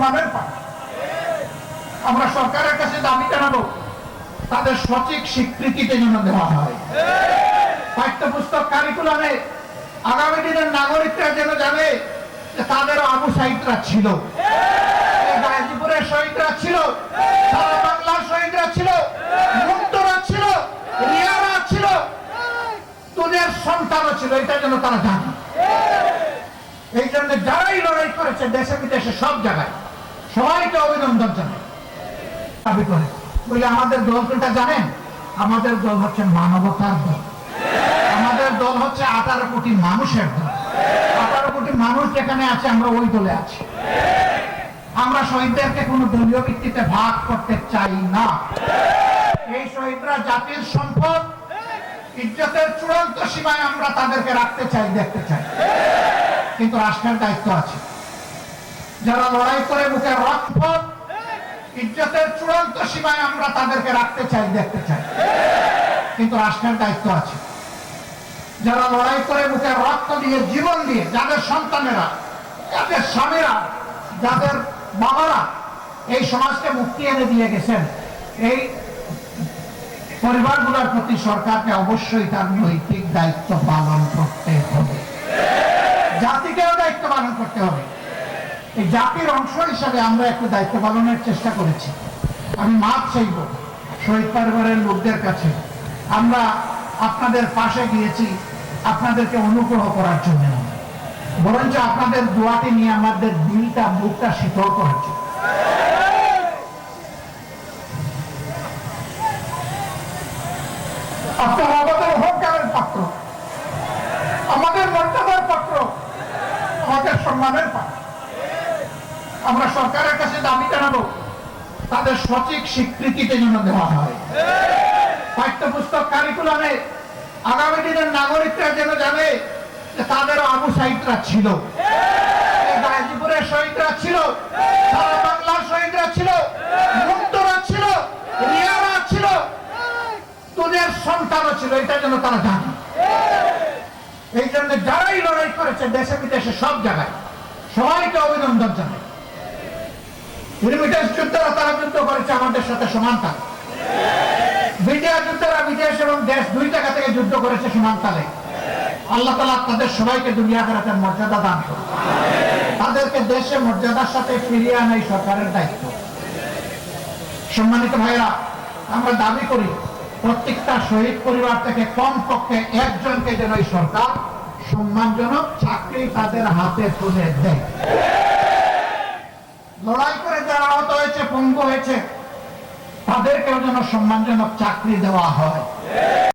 সম্মানের পায়। আমরা সরকারের কাছে দাবি জানাব, তাদের সঠিক স্বীকৃতিতে যেন দেওয়া হয়। পাঠ্যপুস্তক কারিকুলামে আগামী দিনের নাগরিকরা যেন জানে যে তাদেরও আবু সাহিদরা ছিল। গাজীপুরের শহীদরা ছিল, সারা বাংলার শহীদরা ছিল, মুক্তরা ছিল, রিয়ারা ছিল সন্তানও ছিল, এটা যেন তারা জানে। এই জন্য যারাই লড়াই করেছে, দেশে বিদেশে সব জায়গায় সবাইকে অভিনন্দন জানাই। দাবি করে। বলে, আমাদের দল কোনটা জানেন? আমাদের দল হচ্ছে মানবতার দল। আমাদের দল হচ্ছে আঠারো কোটি মানুষের দল। আঠারো কোটি মানুষ যেখানে আছে, আমরা ওই দলে আছি। আমরা শহীদদেরকে কোনো দলীয় ভিত্তিতে ভাগ করতে চাই না। এই শহীদরা জাতির সম্পদ, ইজ্জতের চূড়ান্ত সীমায় আমরা তাদেরকে রাখতে চাই, দেখতে চাই। কিন্তু রাষ্ট্রের দায়িত্ব আছে। যারা লড়াই করে বুকে রক্ত, ইজ্জতের চূড়ান্ত সীমায় আমরা তাদেরকে রাখতে চাই, দেখতে চাই। কিন্তু রাষ্ট্রের দায়িত্ব আছে। যারা লড়াই করে বুকে রক্ত দিয়ে জীবন দিয়ে, যাদের সন্তানেরা, যাদের স্বামীরা, যাদের বাবারা এই সমাজকে মুক্তি এনে দিয়ে গেছেন, এই পরিবারগুলোর প্রতি সরকারকে অবশ্যই তার নৈতিক দায়িত্ব পালন করতে হবে জাতিকেও দায়িত্ব পালন করতে হবে এই জাতির অংশ হিসাবে আমরা একটু দায়িত্ব পালনের চেষ্টা করেছি। আমি মাপ চাইব শহীদ পরিবারের লোকদের কাছে। আমরা আপনাদের পাশে গিয়েছি, আপনাদেরকে অনুগ্রহ করার জন্য। বরঞ্চ আপনাদের দোয়াটি নিয়ে আমাদের দিলটা বুকটা শীতল করার জন্য। আপনারা আমাদের অহংকারের পাত্র। আমাদের মর্যাদার পাত্র আমাদের সম্মানের পাত্র আমরা সরকারের কাছে দাবি জানাব, তাদের সঠিক স্বীকৃতিতে যেন দেওয়া হয়। পাঠ্যপুস্তক কারিকুলামে আগামী দিনের নাগরিকরা যেন জানে যে তাদেরও আবু সাহিদরা ছিল। গাজীপুরের শহীদরা ছিল, সারা বাংলার শহীদরা ছিল, মুক্তরা ছিল, রিয়ারা ছিল তোদের সন্তানও ছিল, এটা যেন তারা জানে। এই জন্য যারাই লড়াই করেছে, দেশে বিদেশে সব জায়গায় সবাইকে অভিনন্দন জানাই। রিমিটেন্স যুদ্ধরা তারা যুদ্ধ করেছে, আমাদের সাথে যুদ্ধরা বিদেশ এবং দেশ দুই জায়গা থেকে যুদ্ধ করেছে আল্লাহ তালা তাদের সবাইকে দুনিয়া ফেরাতেন মর্যাদা দান করে তাদেরকে দেশে মর্যাদার সাথে ফিরিয়ে সরকারের দায়িত্ব। সম্মানিত ভাইরা আমরা দাবি করি, প্রত্যেকটা শহীদ পরিবার থেকে কম পক্ষে একজনকে যেন এই সরকার সম্মানজনক চাকরি তাদের হাতে তুলে দেয়। লড়াই করে যারা আহত হয়েছে পঙ্গু হয়েছে তাদেরকেও যেন সম্মানজনক চাকরি দেওয়া হয়।